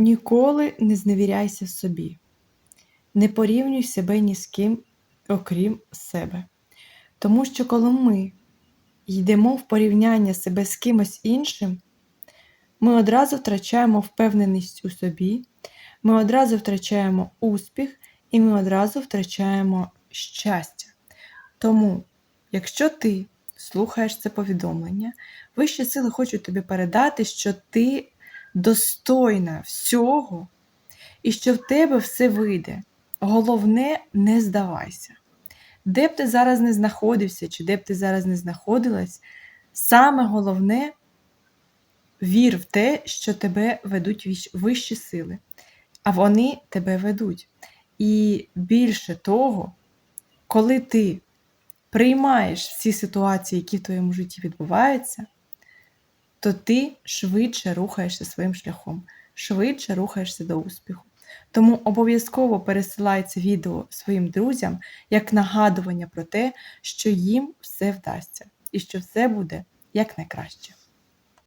Ніколи не зневіряйся собі, не порівнюй себе ні з ким, окрім себе. Тому що коли ми йдемо в порівняння себе з кимось іншим, ми одразу втрачаємо впевненість у собі, ми одразу втрачаємо успіх і ми одразу втрачаємо щастя. Тому, якщо ти слухаєш це повідомлення, вищі сили хочуть тобі передати, що ти достойна всього і що в тебе все вийде. Головне, не здавайся. Де б ти зараз не знаходився, чи де б ти зараз не знаходилась, саме головне вір в те, що тебе ведуть вищі сили, а вони тебе ведуть. І більше того, коли ти приймаєш всі ситуації, які в твоєму житті відбуваються, то ти швидше рухаєшся своїм шляхом, швидше рухаєшся до успіху. Тому обов'язково пересилай це відео своїм друзям як нагадування про те, що їм все вдасться і що все буде якнайкраще.